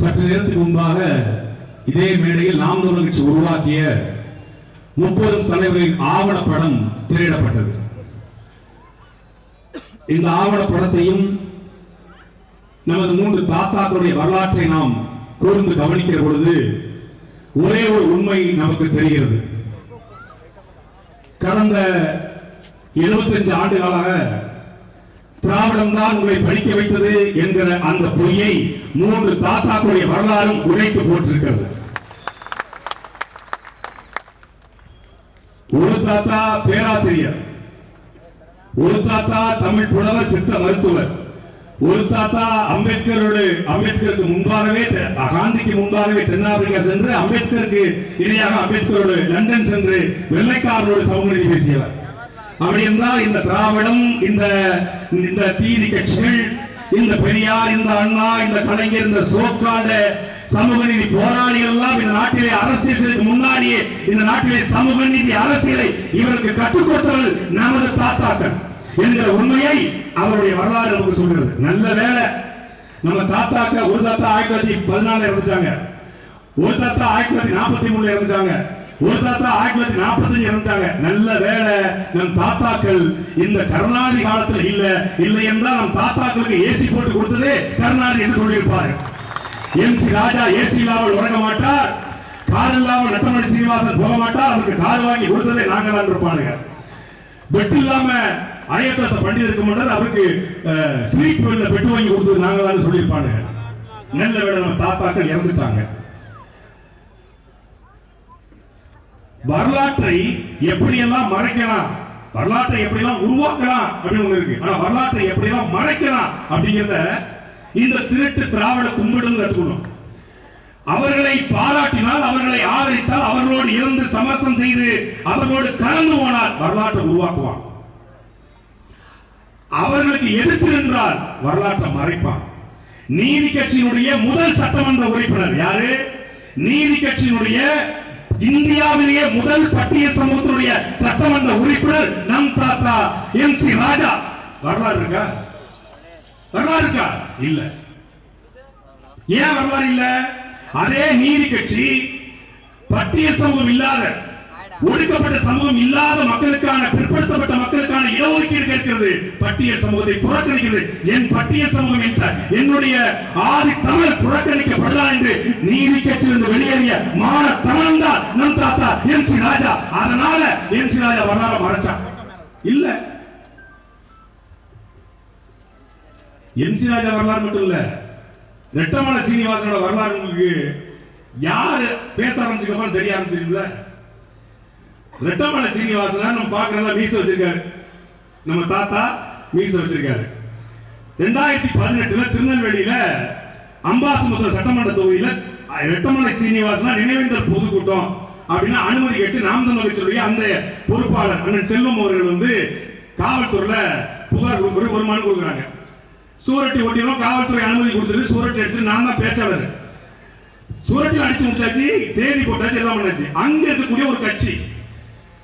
சற்று நேரத்துக்கு முன்பாக இதே மேடையில் நாம் தமிழர் கட்சி உருவாக்கிய முப்பது தலைவரின் ஆவணப்படம் திரையிடப்பட்டது. இந்த ஆவணப்படத்தையும் நமது மூன்று தாத்தாக்களுடைய வரலாற்றை நாம் கூர்ந்து கவனிக்கிற பொழுது ஒரே ஒரு உண்மை நமக்கு தெரிகிறது. கடந்த 75 ஆண்டுகளாக திராவிடம் தான் உங்களை படிக்க வைத்தது என்கிற அந்த பொய்யை மூன்று தாத்தாக்களுடைய வரலாறும் உழைத்து போட்டிருக்கிறது. ஒரு தாத்தா பேராசிரியர் ஒரு தாத்தா தமிழ் புலவர் சித்த மருத்துவர் ஒரு தாத்தா அம்பேத்கரோடு அம்பேத்கருக்கு முன்பாகவே காந்திக்கு முன்பாகவே தென்னாப்பிரிக்கா சென்று அம்பேத்கருக்கு இணையாக அம்பேத்கரோடு லண்டன் சென்று வெள்ளைக்காரரோடு சமூகநீதி பேசியவர். அப்படி என்றால் இந்த திராவிடம் இந்த இந்த பீதி கட்சிகள் இந்த பெரியார் இந்த அண்ணா இந்த கலைஞர் இந்த சோக்காண்ட சமூக நீதி போராளிகள் எல்லாம் இந்த நாட்டிலே அரசியல் முன்னாடியே இந்த நாட்டிலே சமூக நீதி அரசியலை இவருக்கு கற்றுக் கொடுத்தவர்கள் நமது தாத்தாக்கள் என்கிற உண்மையை அவருடைய வரலாறு நமக்கு சொல்கிறது. நல்ல வேலை நம்ம தாத்தாக்க ஒரு தாத்தா ஆயிரத்தி தொள்ளாயிரத்தி பதினாலுல இருந்துட்டாங்க ஒரு தாத்தா ஆயிரத்தி தொள்ளாயிரத்தி நாற்பத்தி மூணுல இருந்துட்டாங்க ஒரு தாத்தா ஆயிரத்தி தொள்ளாயிரத்தி நாற்பத்தஞ்சு இறந்துட்டாங்க. நல்ல வேலை. நம் தாத்தாக்கள் இந்த கருணாநிதி காலத்தில் இல்ல. இல்லை என்றால் நம் தாத்தாக்களுக்கு ஏசி போட்டு கொடுத்ததே கருணாநிதி என்று சொல்லியிருப்பார். எம் சி ராஜா ஏசி இல்லாமல் உறங்க மாட்டார். கார் இல்லாமல் நட்டமணி சீனிவாசன் போக மாட்டார். அவருக்கு கார் வாங்கி கொடுத்ததே நாங்க தான் இருப்பானுங்க பெட் இல்லாம அயத்தாச பண்டிதர் இருக்க மாட்டார். அவருக்கு ஸ்வீட் பெட்டு வாங்கி கொடுத்தது நாங்க தான் சொல்லியிருப்பானுங்க. நல்ல வேலை நம்ம தாத்தாக்கள் இறந்துட்டாங்க. வரலாற்றை எப்படியெல்லாம் மறைக்கலாம்? வரலாற்றை எப்படியெல்லாம் உருவாக்கலாம் அப்படின்னு ஒண்ணு இருக்கு. ஆனா வரலாற்றை எப்படியெல்லாம் மறைக்கலாம் அப்படிங்கிறத இந்த திருட்டு திராவிட கும்பிடும் கற்றுக்கணும் அவர்களை பாராட்டினால் அவர்களை ஆதரித்தால் அவர்களோடு இருந்து சமரசம் செய்து அவர்களோடு கலந்து போனால் வரலாற்றை உருவாக்குவான். அவர்களுக்கு எதிர்த்து நின்றால் வரலாற்றை மறைப்பான். நீதி கட்சியினுடைய முதல் சட்டமன்ற உறுப்பினர் யாரு? நீதி கட்சியினுடைய இந்தியாவிலேயே முதல் பட்டியல் சமூகத்தினுடைய சட்டமன்ற உறுப்பினர் நம் தாத்தா எம் சி ராஜா. வரலாறு இருக்கா? வரலாறு இருக்கா? இல்ல. ஏன் வரலாறு இல்ல? அதே நீதி கட்சி பட்டியல் சமூகம் இல்லாத ஒடுக்கப்பட்ட சமூகம் இல்லாத மக்களுக்கான பிற்படுத்தப்பட்ட மக்களுக்கான இடஒதுக்கீடு கேட்கிறது. பட்டியல் சமூகத்தை புறக்கணிக்கிறது. என் பட்டியல் சமூகம் என்ற என்னுடைய ஆதி தமிழ் புறக்கணிக்கப்படலாம் என்று நீதி கட்சியிலிருந்து வெளியேறிய மான தமிழன் தான் நம் தாத்தா எம் சி ராஜா. அதனால எம் சி ராஜா வரலாறு மறைச்சா இல்ல. எம் சி ராஜா வரலாறு மட்டும் இல்ல. ரெட்டமலை சீனிவாசனோட வரலாறு உங்களுக்கு யாரு பேச ஆரம்பிச்சுக்க தெரிய ஆரம்பிச்சிருக்கீங்களா ரெட்டமலை சீனிவாசன் நம்ம பார்க்கறதா மீச வச்சிருக்காரு. நம்ம தாத்தா மீச வச்சிருக்காரு. ரெண்டாயிரத்தி பதினெட்டுல திருநெல்வேலியில அம்பாசமுத்திர சட்டமன்ற தொகுதியில ரெட்டமலை சீனிவாசனா நினைவேந்தல் பொதுக்கூட்டம் அப்படின்னா அனுமதி கேட்டு நாமதன் அமைச்சருடைய அந்த பொறுப்பாளர் அண்ணன் செல்வம் அவர்கள் வந்து காவல்துறையில புகார் ஒரு ஒரு மனு கொடுக்குறாங்க. சூரட்டி ஒட்டியும் காவல்துறை அனுமதி கொடுத்தது சூரட்டி எடுத்து நான் தான் பேச்சாளர். சூரட்டில் அடிச்சு முடிச்சாச்சு தேதி போட்டாச்சு எல்லாம் பண்ணாச்சு. அங்க இருக்கக்கூடிய ஒரு கட்சி.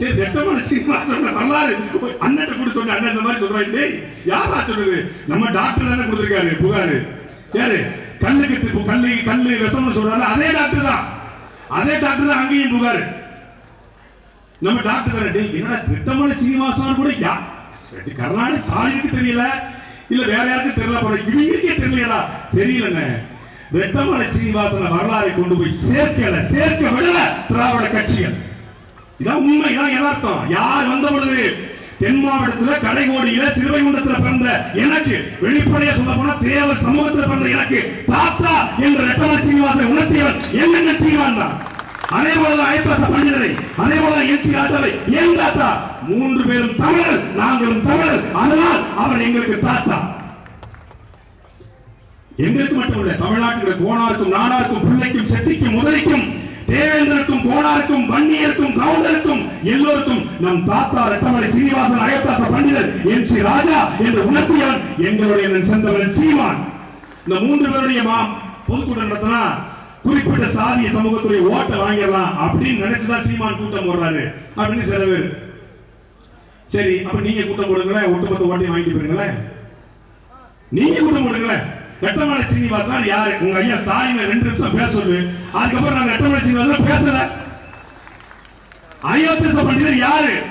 ஏய், ரெட்டமலை சீனிவாசன் வரலாறு. அண்ணன் கூட சொன்ன அண்ணன் இந்த மாதிரி சொல்றாங்க டேய் யாரா சொல்றது நம்ம டாக்டர் தானே கொடுத்துருக்காரு புகாரு. யாரு? கண்ணுக்கு தி- கல்லு கல்லு விஷம்னு சொல்றாரு. அதே டாக்டர் தான். அதே டாக்டர் தான் அங்கேயும் புகாரு. நம்ம டாக்டர் தானே. டேய் என்னடா வெட்டமான சீனிவாசன் கூட யா கர்நாடக சாலிக்கு தெரியல. இல்ல வேற யாருக்கும் தெரியல போற இவங்களுக்கே தெரியலடா தெரியலண்ணே. ரெட்டமலை சீனிவாசன வரலாறை கொண்டு போய் சேர்க்கல சேர்க்க விடல திராவிட கட்சிகள். இதான் உண்மை இதான் யதார்த்தம் யார் வந்த பொழுது தென் மாவட்டத்துல கடைகோடியில சிறுவைகுண்டத்துல பிறந்த எனக்கு வெளிப்படையா சொல்ல போனா தேவர் சமூகத்துல பிறந்த எனக்கு தாத்தா என்ற ரெட்டமலை சீனிவாசன் உணர்த்தியவர் என்னென்ன சீனிவான் தான். அதே போலதான் ஐயப்பாச பண்டிதரை அதே போலதான் எச்சி ராஜாவை ஏன் தாத்தா. மூன்று பேரும் தமிழர் நாங்களும் தமிழர். அதனால் அவர் எங்களுக்கு தாத்தா. எங்களுக்கு மட்டும் இல்ல தமிழ்நாட்டில் கோணாருக்கும் நாடாருக்கும் பிள்ளைக்கும் செட்டிக்கும் முதலைக்கும் தேவேந்திரக்கும் கோனாருக்கும் வன்னியருக்கும் கவுண்டருக்கும் எல்லோருக்கும் நம் தாத்தா ரெட்டமலை சீனிவாசன் அயோத்தாச பண்டிதர் எம் சி ராஜா என்று உணர்த்தியவன் எங்களுடைய செந்தவன் சீமான். இந்த மூன்று பேருடைய மா பொதுக்கூட்டம் நடத்தினா குறிப்பிட்ட சாதிய சமூகத்துடைய ஓட்டை வாங்கிடலாம் அப்படின்னு நினைச்சுதான் சீமான் கூட்டம் போடுறாரு. அப்படின்னு சில பேர். சரி அப்ப நீங்க கூட்டம் போடுங்களேன் ஒட்டுமொத்த ஓட்டையும் வாங்கிட்டு போயிருங்களேன். நீங்க கூட்டம் போடுங்களேன். வெட்டமலை சீனிவாசன் யாரு? உங்க ஐயா ஸ்டாலின் ரெண்டு நிமிஷம் பேச சொல்லு. அதுக்கப்புறம் நாங்க ரெட்டமலை சீனிவாசன் பேசல. அயோத்தியச பண்டிதர் யாரு?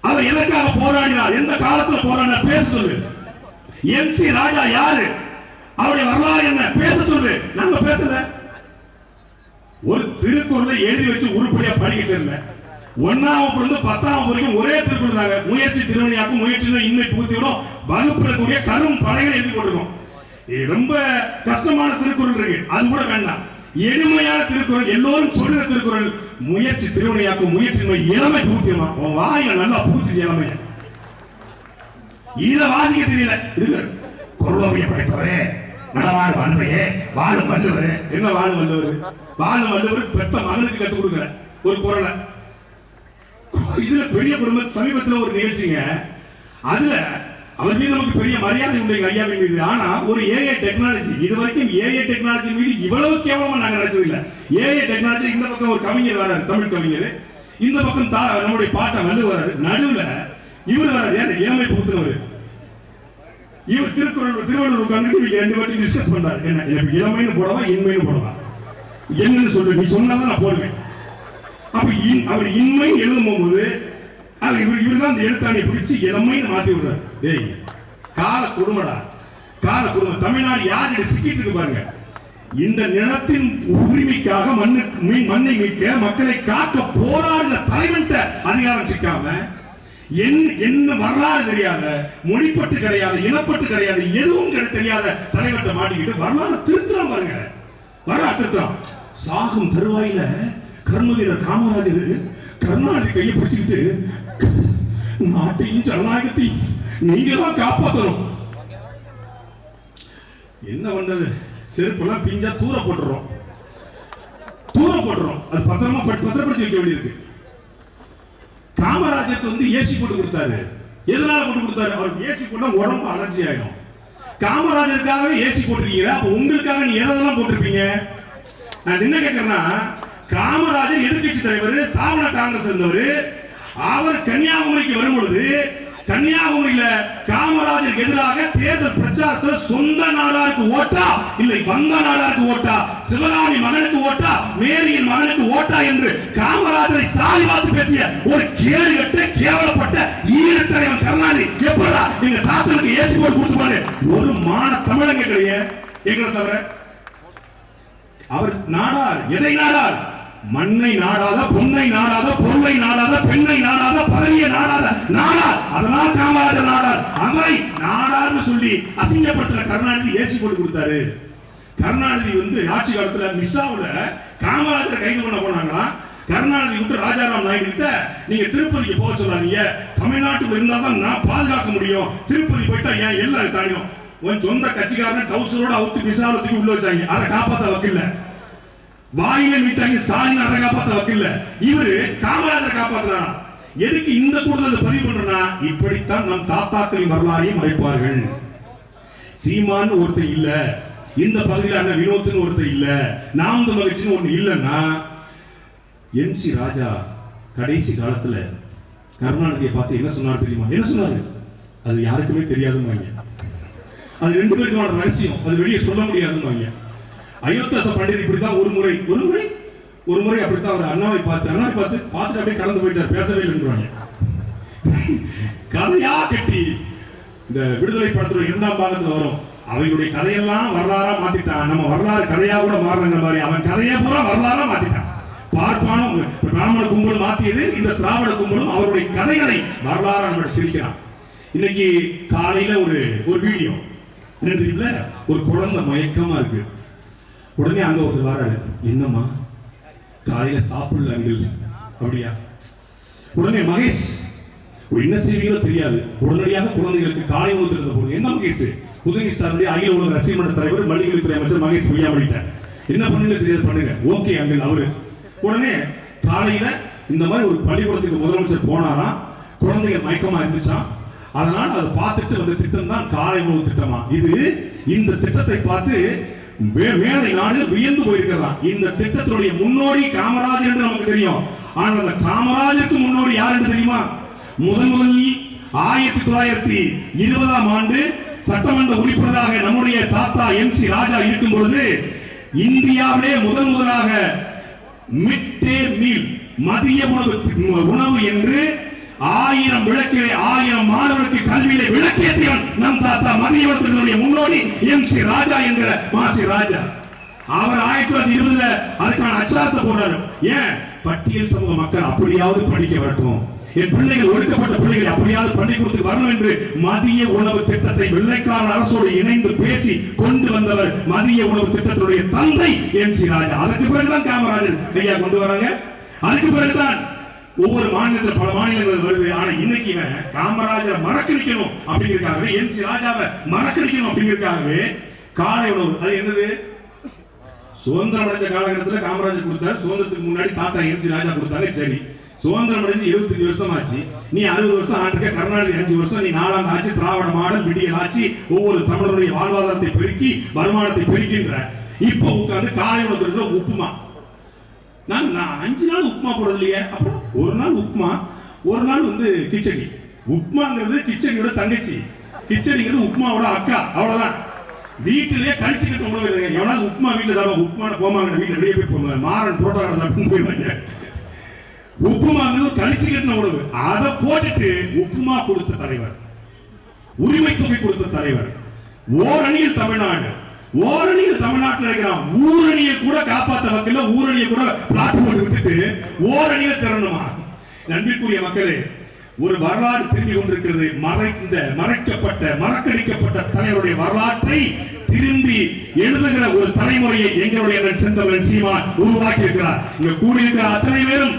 அவர் எதற்காக போராடினார்? எந்த காலத்துல போராடினார்? பேச சொல்லு. எம் சி ராஜா யாரு? அவருடைய வரலாறு என்ன? பேச சொல்லு. நாங்க பேசல. ஒரு திருக்குறளை எழுதி வச்சு உருப்படியா படிக்க தெரியல ஒன்னாம் இருந்து பத்தாம் வரைக்கும் ஒரே திருக்குறள் தாங்க. முயற்சி திருமணியாக்கும் முயற்சி இன்மை புகுத்திவிடும் வகுப்புறக்கூடிய கரும் படைகளை எழுதி கொண்டிருக்கோம் ரொம்ப கஷ்டமான திருக்குறள் இருக்கு. அது கூட வேண்டாம். எளிமையான திருக்குறள் எல்லோரும் சொல்லுற திருக்குறள் முயற்சி திருவினையாக்கும் முயற்சி இளமை பூத்தியமா உன் வாயில நல்லா பூத்தி இளமைய இத வாசிக்க தெரியல. இது குரலோவிய படைத்தவரே நடவாழ் வல்லவரே வாழும் வல்லவர் என்ன வாழும் வல்லவர் வாழும் வல்லவர் பெத்த மகளுக்கு கத்துக் கொடுக்கல. ஒரு குரலை. இதுல பெரிய குடும்ப சமீபத்தில் ஒரு நிகழ்ச்சிங்க. அதுல அவர் மீது நமக்கு பெரிய மரியாதை உண்டு எங்க ஐயாவின் மீது ஆனா ஒரு ஏஐ டெக்னாலஜி இது வரைக்கும் ஏஐ டெக்னாலஜி மீது இவ்வளவு கேவலமா நாங்க நினைச்சதில்லை ஏஐ டெக்னாலஜி இந்த பக்கம் ஒரு கவிஞர் வராரு தமிழ் கவிஞர். இந்த பக்கம் தா- நம்முடைய பாட்டை வந்து வராரு. நடுவுல இவர் வராரு ஏன் ஏழ்மை புகுத்துறவர் இவர் திருக்குறள் திருவள்ளுவர் உட்கார்ந்துட்டு இவங்க ரெண்டு வாட்டி டிஸ்கஸ் பண்றாரு. என்ன எனக்கு இளமைன்னு போடவா இன்மைன்னு போடவா? என்னன்னு சொல்லு நீ சொன்னாதான் நான் போடுவேன். அப்ப இன்- அவர் இன்மை எழுதும் போது அது இவர் இவர் தான் அந்த எழுத்தாணி பிடிச்சி இளமைன்னு மாத்தி விடுறாரு. டேய் கால குடும்படா கால குடும்பம் தமிழ்நாடு யார் சிக்கிட்டு இருக்கு பாருங்க. இந்த நிலத்தின் உரிமைக்காக மண்ணுக்கு மண்ணை மீட்க மக்களை காக்க போராடுற தலைவன்ட்ட அதிகாரம் சிக்காம என்ன வரலாறு தெரியாத மொழிப்பட்டு கிடையாது இனப்பட்டு கிடையாது எதுவும் கிடை தெரியாத தலைவர்கிட்ட மாட்டிக்கிட்டு வரலாறு திருத்துறான் பாருங்க. வரலாறு திருத்துறான். சாகும் தருவாயில கர்ம வீரர் காமராஜர் கருணாநிதி கையை பிடிச்சிக்கிட்டு நாட்டையும் ஜனநாயகத்தையும் நீங்க தான் காப்பாற்றணும் என்ன பண்றது செருப்பெல்லாம் பிஞ்சா தூர போட்டுறோம் தூர போட்டுறோம் அது பத்திரமா பத்திரப்படுத்தி வைக்க வேண்டியிருக்கு காமராஜருக்கு வந்து ஏசி போட்டு கொடுத்தாரு எதனால போட்டு கொடுத்தாரு அவருக்கு ஏசி போட்டா உடம்பு அலர்ஜி ஆயிடும் காமராஜருக்காகவே ஏசி போட்டிருக்கீங்க அப்ப உங்களுக்காக நீ எதெல்லாம் போட்டிருப்பீங்க நான் என்ன கேட்கறேன்னா காமராஜர் எதிர்க்கட்சி தலைவர் சாவன காங்கிரஸ் இருந்தவர் அவர் கன்னியாகுமரிக்கு வரும்பொழுது கன்னியாகுமரியில காமராஜருக்கு எதிராக தேர்தல் பிரச்சாரத்தில் சொந்த நாடாருக்கு ஓட்டா இல்லை வந்த நாடாருக்கு ஓட்டா சிவகாமி மகனுக்கு ஓட்டா மேரியின் மகனுக்கு ஓட்டா என்று காமராஜரை சாதி பார்த்து பேசிய ஒரு கேடு கட்ட கேவலப்பட்ட ஈரத்தலைவன் கருணாநிதி. எப்படா எங்க தாத்தனுக்கு ஏசி போட்டு கொடுத்துப்பாரு ஒரு மான தமிழங்க கிடையாது எங்களை தவிர அவர் நாடார் எதை நாடார்? மண்ணை நாடாத பொன்னை நாடாத பொருளை நாடாத பெண்ணை நாடாத பதவியை நாடாத நாடார். அதனால் காமராஜர் நாடார். அவரை நாடார்னு சொல்லி அசிங்கப்படுத்துற கருணாநிதி ஏசி போட்டு கொடுத்தாரு. கருணாநிதி வந்து ஆட்சி காலத்துல மிஸ்ஸாவுல காமராஜர் கைது பண்ண போனாங்களா? கருணாநிதி விட்டு ராஜாராம் நாயுடு கிட்ட நீங்க திருப்பதிக்கு போக சொல்லாதீங்க. தமிழ்நாட்டுக்கு இருந்தா தான் நான் பாதுகாக்க முடியும். திருப்பதி போயிட்டா ஏன் எல்லாம் தாண்டியும் உன் சொந்த கட்சிக்காரன் டவுசரோட அவுத்து மிஸ்ஸாவில் தூக்கி உள்ள வச்சாங்க. அதை காப்பாற்ற வக்கில்ல. வாயிலில் மீட்டாங்க ஸ்டாலின் அதை காப்பாத்த வக்கில்ல. இவரு காமராஜர் காப்பாத்துறாரா? எதுக்கு இந்த கூடுதல் பதிவு பண்றனா இப்படித்தான் நம் தாத்தாக்களின் வரலாறையும் மறைப்பார்கள். சீமான்னு ஒருத்தர் இல்ல. இந்த பகுதியில் அண்ணன் வினோத்னு ஒருத்தர் இல்ல. நாம் மகிழ்ச்சின்னு ஒன்று இல்லைன்னா எம் சி ராஜா கடைசி காலத்துல கருணாநிதியை பார்த்து என்ன சொன்னார் தெரியுமா? என்ன சொன்னாரு? அது யாருக்குமே தெரியாதுன்னு அது ரெண்டு பேருக்கான ரகசியம். அது வெளியே சொல்ல முடியாதுன்னு அயோத்தாச பண்டிதர் இப்படித்தான் ஒரு முறை ஒரு முறை ஒரு முறை அப்படித்தான் அவர் அண்ணாவை பார்த்து அண்ணாவை பார்த்து பார்த்துட்டு அப்படியே கலந்து போயிட்டார் பேசவே இல்லைன்றாங்க. கதையா கட்டி இந்த விடுதலை படத்துல இரண்டாம் பாகத்துல வரும். அவங்களுடைய கதையெல்லாம் வரலாறா மாத்திட்டான். நம்ம வரலாறு கதையா கூட மாறணுங்கிற மாதிரி அவன் கதையை பூரா வரலாறா மாத்திட்டான். பார்ப்பானும் பிராமண கும்பலும் மாத்தியது இந்த திராவிட கும்பலும் அவருடைய கதைகளை வரலாறா நம்ம திரிக்கிறான் இன்னைக்கு காலையில ஒரு ஒரு வீடியோ. என்ன தெரியுமில்ல ஒரு குழந்தை மயக்கமா இருக்கு. உடனே அங்க ஒருத்தர் வராரு. என்னம்மா? காலையில சாப்பிடல அங்கிள் அப்படியா? உடனே மகேஷ் என்ன செய்வீங்களோ தெரியாது. உடனடியாக குழந்தைகளுக்கு காலை உணவு திட்டத்தை போது என்ன மகேஷ்? உதவி சாருடைய அகில உலக ரசிகர் மன்ற தலைவர் மல்லிகத்துறை அமைச்சர் மகேஷ் பொய்யாமலிட்டார் என்ன பண்ணுங்க தெரியாது பண்ணுங்க. ஓகே அங்கிள் அவரு. உடனே காலையில இந்த மாதிரி ஒரு பள்ளிக்கூடத்துக்கு முதலமைச்சர் போனாராம் குழந்தைங்க மயக்கமா இருந்துச்சான் அதனால அதை பார்த்துட்டு வந்த திட்டம் தான் காலை உணவு திட்டமா. இது இந்த திட்டத்தை பார்த்து மேலை நாடு வியந்து போயிருக்கிறதா? இந்த திட்டத்தினுடைய முன்னோடி காமராஜர் என்று நமக்கு தெரியும். ஆனால் அந்த காமராஜருக்கு முன்னோடி யார் என்று தெரியுமா? முதன் முதலில் ஆயிரத்தி தொள்ளாயிரத்தி இருபதாம் ஆண்டு சட்டமன்ற உறுப்பினராக நம்முடைய தாத்தா எம் சி ராஜா இருக்கும் பொழுது இந்தியாவிலே முதன் முதலாக மிட் டே மீல் மதிய உணவு உணவு என்று ஆயிரம் விளக்கிலே ஆயிரம் மாணவருக்கு கல்வியிலே விளக்கேற்றியவன் நம் தாத்தா மதிய முன்னோடி எம் சி ராஜா என்கிற மாசி ராஜா. அவர் ஆயிரத்தி தொள்ளாயிரத்தி இருபதுல அதுக்கான அச்சாரத்தை போடுறாரு. ஏன்? பட்டியல் சமூக மக்கள் அப்படியாவது படிக்க வரட்டும். என் பிள்ளைகள் ஒடுக்கப்பட்ட பிள்ளைகள் அப்படியாவது பள்ளிக்கூடத்துக்கு வரணும் என்று மதிய உணவு திட்டத்தை வெள்ளைக்காரன் அரசோடு இணைந்து பேசி கொண்டு வந்தவர் மதிய உணவு திட்டத்துடைய தந்தை எம் சி ராஜா. அதுக்கு பிறகுதான் காமராஜர் ஐயா கொண்டு வராங்க. அதுக்கு பிறகுதான் ஒவ்வொரு மாநிலத்தில் பல மாநிலங்கள் வருது. ஆனா இன்னைக்கு இவன் காமராஜரை மறக்கடிக்கணும் அப்படிங்கிறதுக்காகவே எம் சி ராஜாவை மறக்கடிக்கணும் அப்படிங்கிறதுக்காகவே காலை உணவு அது என்னது? சுதந்திரம் அடைஞ்ச காலகட்டத்தில் காமராஜர் கொடுத்தாரு. சுதந்திரத்துக்கு முன்னாடி தாத்தா எம்ஜி ராஜா கொடுத்தாங்க சரி. சுதந்திரம் அடைஞ்சு எழுபத்தஞ்சு வருஷம் ஆச்சு நீ அறுபது வருஷம் ஆண்டுக்க கருணாநிதி அஞ்சு வருஷம் நீ நாலாம் ஆச்சு திராவிட மாடல் விடியல் ஆச்சு ஒவ்வொரு தமிழருடைய வாழ்வாதாரத்தை பெருக்கி வருமானத்தை பெருக்கின்ற. இப்போ உட்காந்து காலை உணவு உப்புமா. நான் நான் அஞ்சு நாள் உப்புமா போடுறது இல்லையா. அப்புறம் ஒரு நாள் உப்புமா ஒரு நாள் வந்து கிச்சடி. உப்புமாங்கிறது கிச்சடியோட தங்கச்சி. கிச்சடிங்கிறது உப்புமாவோட அக்கா. அவ்வளவுதான். வீட்டிலேயே கழிச்சுக்கிட்டு உணவு இல்லைங்க. உப்புமா வீட்டில் சாப்பிட உப்புமா போமாங்க வீட்டில் வெளியே போய் போவாங்க. மாறன் புரோட்டா சாப்பிட்டு போயிடுவாங்க. உப்புமாங்கிறது கழிச்சுக்கிட்டு உணவு. அதை போட்டுட்டு உப்புமா கொடுத்த தலைவர். உரிமை தொகை கொடுத்த தலைவர். ஓரணியில் தமிழ்நாடு. ஓரணியில் தமிழ்நாட்டில் இருக்கிறான் ஊரணியை கூட காப்பாத்த மக்கள் ஊரணியை கூட பிளாட் போட்டு விட்டுட்டு ஓரணியில திறனுமா? நன்றிக்குரிய மக்களே ஒரு வரலாறு திரும்பி கொண்டிருக்கிறது. மறைந்த மறைக்கப்பட்ட மறக்கடிக்கப்பட்ட தலைவருடைய வரலாற்றை திரும்பி எழுதுகிற ஒரு தலைமுறையை எங்களுடைய அண்ணன் செந்தவன் சீமான் உருவாக்கி இருக்கிறார் இங்க கூடியிருக்கிற அத்தனை பேரும்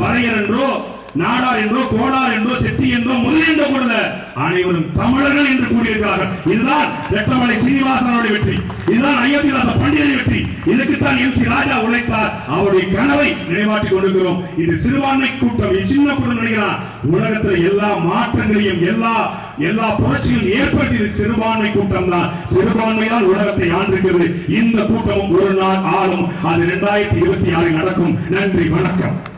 பறையர் என்றோ நாடார் என்றோ கோடார் என்றோ செட்டி என்றோ முதல் என்றோ கூட அனைவரும் தமிழர்கள் என்று கூறியிருக்கிறார்கள். இதுதான் ரெட்டமலை சீனிவாசனுடைய வெற்றி. இதுதான் அயோத்திதாச பண்டிதரின் வெற்றி. இதுக்குத்தான் எம் சி ராஜா உழைத்தார். அவருடைய கனவை நினைவாற்றிக் கொண்டிருக்கிறோம். இது சிறுபான்மை கூட்டம். இது சின்ன கூட்டம் நினைக்கலாம் உலகத்தில் எல்லா மாற்றங்களையும் எல்லா எல்லா புரட்சியும் ஏற்படுத்தியது சிறுபான்மை கூட்டம் தான். சிறுபான்மை தான் உலகத்தை ஆண்டிருக்கிறது இந்த கூட்டமும் ஒரு நாள் ஆளும். அது இரண்டாயிரத்தி இருபத்தி ஆறில் நடக்கும். நன்றி வணக்கம்.